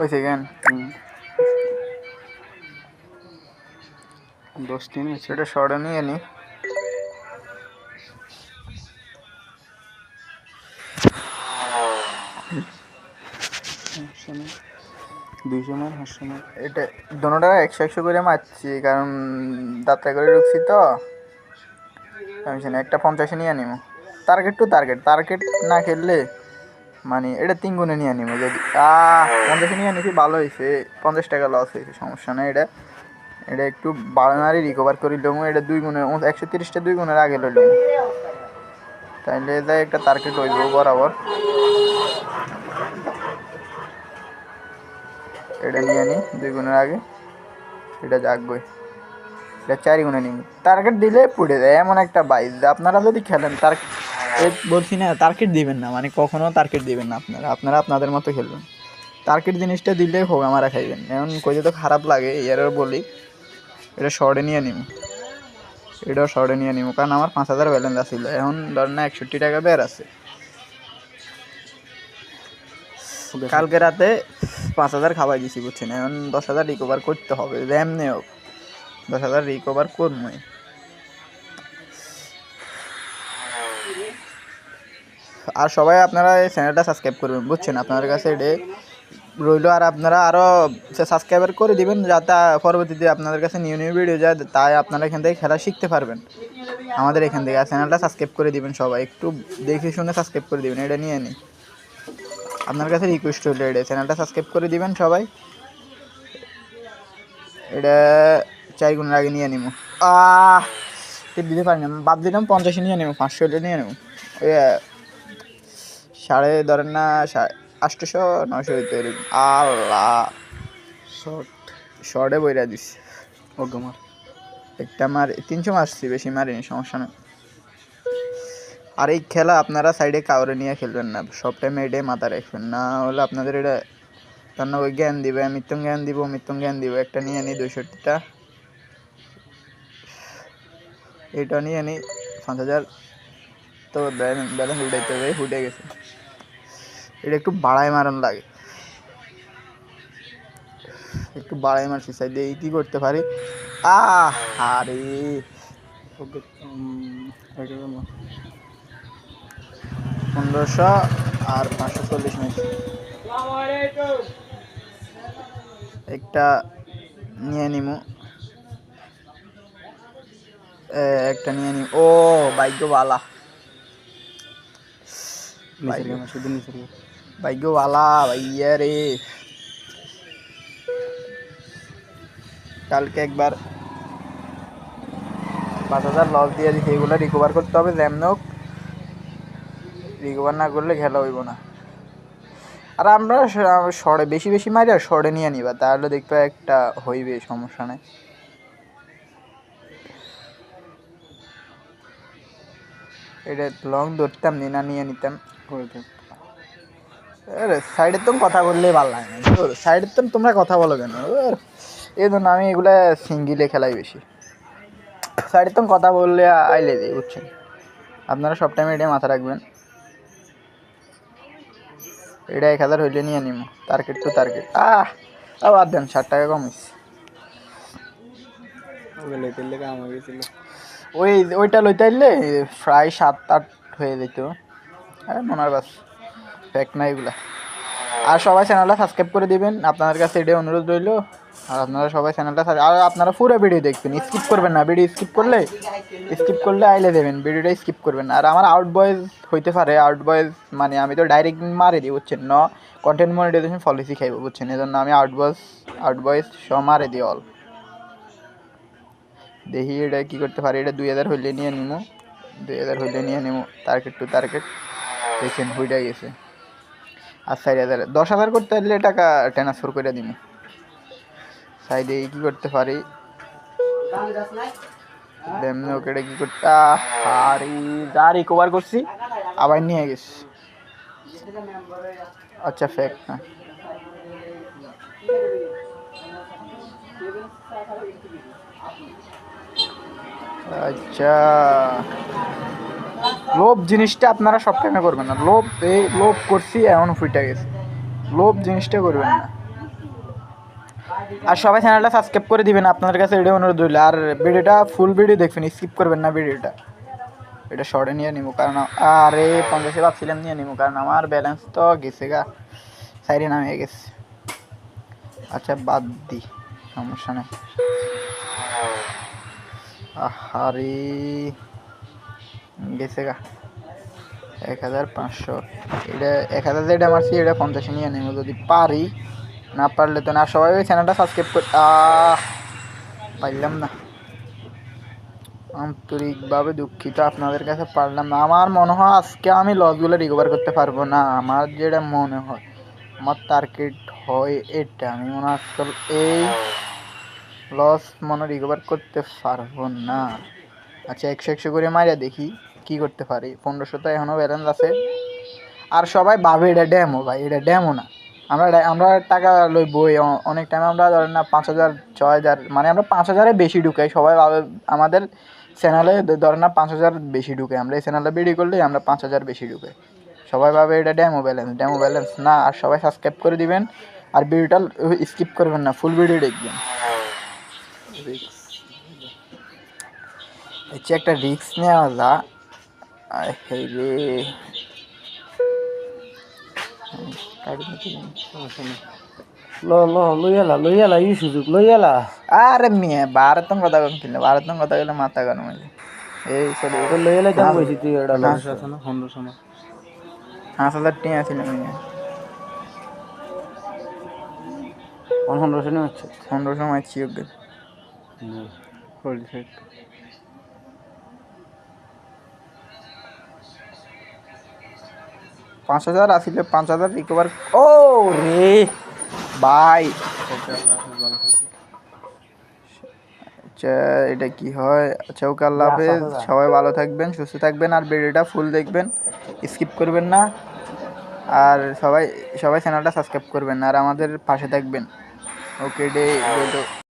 ওই সেকেন্ড দশ তিন আছে সেটা শর্টে নিয়ে নি। দুইশো মার পাঁচশো মার এটা দোনোটা একশো একশো করে মারছি, কারণ যাত্রা করে ঢুকছি তো। আমি একটা পঞ্চাশে নিয়ে নিব। টার্গেট টু টার্গেট টার্গেট না খেললে মানে এটা তিন গুণে নিয়ে নিব যদি পঞ্চাশে নিয়ে নিছি, ভালো হয়েছে পঞ্চাশ টাকা লস হয়েছে সমস্যা নেই এটা। এটা একটু বাড়ানারই রিকভার করি লমু, এটা দুই গুণের একশো তিরিশটা দুই গুণের আগে লইলাম। তাইলে যাই, একটা টার্গেট হইব বরাবর। এটা নিয়ে নিই দুই গুণের আগে। এটা জাগবই এটা চারি গুণে নিই টার্গেট দিলে পুড়ে যায়, এমন একটা বাইক আপনারা যদি খেলেন তার বলছি না টার্গেট দিবেন না মানে কখনো টার্গেট দিবেন না আপনারা। আপনারা আপনাদের মতো খেলবেন। টার্গেট জিনিসটা দিলে হোক আমারা খাইবেন। এমন কইতে তো খারাপ লাগে এরও বলি এটা শর্টে নিয়ে নিব এটাও শর্টে নিয়ে নিব কারণ আমার পাঁচ হাজার ব্যালেন্স আছিল। এখন ধর না একষট্টি টাকা বের আছে। কালকে রাতে পাঁচ হাজার খাওয়াই দিছি বুঝছেন? এখন দশ হাজার রিকভার করতে হবে যেমনি হোক। দশ হাজার রিকভার করবই আর সবাই আপনারা এই চ্যানেলটা সাবস্ক্রাইব করবেন, বুঝছেন? আপনাদের কাছে এটা রইল। আর আপনারা আরও সাবস্ক্রাইবার করে দিবেন, যাতে পরবর্তীতে আপনাদের কাছে নিউ নিউ ভিডিও যায়, তাই আপনারা এখান থেকে খেলা শিখতে পারবেন। আমাদের এখান থেকে। আর চ্যানেলটা সাবস্ক্রাইব করে দিবেন সবাই। একটু দেখে শুনে সাবস্ক্রাইব করে দিবেন, এটা নিয়ে নিই। আপনার কাছে রিকোয়েস্ট হলো এটা। চ্যানেলটা সাবস্ক্রাইব করে দিবেন সবাই। এটা চার গুণের আগে নিয়ে নিব। আহ দিতে পারি না দিলাম, পঞ্চাশে নিয়ে নেব, পাঁচশো নিয়ে নেব। সাড়ে ধরেন না আটশোশো নশো পারে আল্লাহ। শর্ট। শর্টে বইরা দিস ওকে মার। একটা মার তিনশো মারছি বেশি মারিনি সমস্যা নেই। আর এই খেলা আপনারা সাইডে কাউরে নিয়ে খেলবেন না সব টাইমে এটাই মাথা রাখবেন। না হলে আপনাদের এটা তার ওই জ্ঞান দিবে মৃত্যুং জ্ঞান দিব মৃত্যুং জ্ঞান দিব একটা নিয়ে নিই দুইষট্টিটা এটা নিয়ে নিই পাঁচ হাজার। তো ব্যালেন্স উঠাইতে হবে উঠে গেছে। এটা একটু বাড়াই মারণ লাগে। একটু বাড়াই মারছি সাইডে এই কী করতে পারি? আহ আরে পনেরোশো আর পাঁচশো চল্লিশ মিনিট। একটা নিয়ে নিমু। একটা নিয়ে নিম। ও নিচের গেম শুধু নিচের ভাগ্যবালা, ভাইয়া রে। কালকে একবার পাঁচ হাজার লস দিয়ে দিছি, এগুলো রিকভার করতে হবে যেমন হোক। রিকভার না করলে খেলা হইব না। আর আমরা শর্টে, বেশি বেশি মারি আর শর্টে নিয়ে নিবা, তাহলে দেখবে একটা হইবে, সমস্যা নেই। এটা লং ধরতাম নি না, নিয়ে নিতাম আরে সাইডের তো কথা বললেই ভালো লাগে না। সাইডের তো তোমরা কথা বলো কেন? এই জন্য আমি এগুলা সিঙ্গিলে খেলাই বেশি। সাইডের তো কথা বললে আইলে দিই বুঝছেন? আপনারা সব টাইমে এটা মাথা রাখবেন। এটা এক হাজার হইলে নিয়ে নিম। টার্গেট টু টার্গেট আহ বাদ দেন ষাট টাকা কমিস ওই ওইটা লইতে আইলে প্রায় সাত আট হয়ে যেত আরে মনার বাস। ফ্যাক্ট না এগুলা। আর সবাই চ্যানেলটা সাবস্ক্রাইব করে দিবেন। আপনাদের কাছে এটাই অনুরোধ রইল। আর আপনারা সবাই চ্যানেলটা আর আপনারা পুরো ভিডিও দেখবেন। স্কিপ করবেন না। ভিডিও স্কিপ করলে স্কিপ করলে আইলে দেবেন। ভিডিওটা স্কিপ করবেন আর আমার আউট বয়েজ হইতে পারে। আউট বয়েজ মানে আমি তো ডাইরেক্ট মারে দিই, বুঝছেন ন? কন্টেন্ট মনিটাইজেশন পলিসি খাইব, বুঝছেন? এই জন্য আমি আউট বয়েজ আউট বয়েজ সব মারে দিই অল দেখি এটা কী করতে পারি। এটা দুই হাজার হইলে নিয়ে নিমো। দুই হাজার হইলে নিয়ে নিমো। টার্গেট টু টার্গেট দেখছেন হইটা গেছে। আর চার হাজার। দশ হাজার করতে পারলে টাকা ট্রান্সফার করে দিন সাইডে কী করতে পারি? ওকে এটা কী করতে আরে, যা রিকভার করছি, আবার নিয়ে গেছি। আচ্ছা ফেক হ্যাঁ আচ্ছা। লোভ জিনিসটা আপনারা সব টাইমে করবেন না। লোভ এই লোভ করছি এমন ফুইটা গেছে। লোভ জিনিসটা করবেন না। আর সবাই চ্যানেলটা সাবস্ক্রাইব করে দিবেন, আপনাদের কাছে এটা অনুরোধ রইল। আর ভিডিওটা ফুল ভিডিও দেখবেন স্কিপ করবেন না ভিডিওটা এটা শর্টে নিয়ে নিবো, কারণ আরে, পঞ্চাশে ভাবছিলাম নিয়ে নিবো, কারণ আমার ব্যালেন্স তো গেছে গা, সাইডে নামিয়ে গেছে। আচ্ছা বাদ দি, সমস্যা নেই। আরে গেছে গা। এক হাজার পাঁচশো। এটা এক হাজার যেটা মারছি, এটা পঞ্চাশে নিয়ে নেব। যদি পারি, না পারলে তো না। সবাই ওই চ্যানেলটা সাবস্ক্রাইব কর পারলাম না। আন্তরিকভাবে দুঃখিত আপনাদের কাছে পারলাম না। আমার মনে হয় আজকে আমি লসগুলো রিকভার করতে পারব না। আমার যেটা মনে হয়, আমার টার্গেট হয় এটা। আমি মনে হয় আজকাল এই লস মনে রিকভার করতে পারব না। আচ্ছা একশো একশো করে মারিয়া দেখি। কি করতে পারি? পনেরোশো তো এখনও ব্যালেন্স আছে। আর সবাই ভাবে এটা ড্যামও ভাই, এটা ড্যামও না। আমরা আমরা টাকা লই বই অনেক টাইম আমরা ধরেন না পাঁচ হাজার, ছয় হাজার মানে আমরা পাঁচ হাজারে বেশি ঢুকাই। সবাই ভাবে আমাদের চ্যানেলে ধরেন না পাঁচ হাজার বেশি ঢুকে আমরা এই চ্যানেলে বিডি করলেই আমরা পাঁচ হাজার বেশি ঢুকে সবাই ভাবে এটা ড্যামো ব্যালেন্স ড্যামো ব্যালেন্স না। আর সবাই সাবস্ক্রাইব করে দিবেন। আর ভিডিওটা স্কিপ করবেন না ফুল ভিডিও দেখবেন। হচ্ছে একটা রিস্ক নেওয়া যা আয় হেই রে ল ল লইয়ালা লইয়ালা ই সুযোগ লইয়ালা। আরে মেয়ে ভারতন কথা কম কিনলে ভারতন কথা গেলে মাথা গরম যায়। এই সরি তো লইয়ালা দাম কইছি তুই এটা ল পনেরোশো আছে না? পনেরোশো না? পাঁচ হাজার টিয়া ছিল মেয়ে। পনেরোশো নিয়ে হচ্ছে। পনেরো সময় ছিল হোল্ড সাইড পাঁচ হাজার আসলে পাঁচ হাজার রিকভার ও রে থাকবেন। আচ্ছা এটা কি হয়? আচ্ছা ওকে আল্লাহ হাফেজ। সবাই ভালো থাকবেন সুস্থ থাকবেন আর ভিডিওটা ফুল দেখবেন। স্কিপ করবেন না। আর সবাই সবাই চ্যানেলটা সাবস্ক্রাইব করবেন আর আমাদের পাশে থাকবেন। ওকে ডে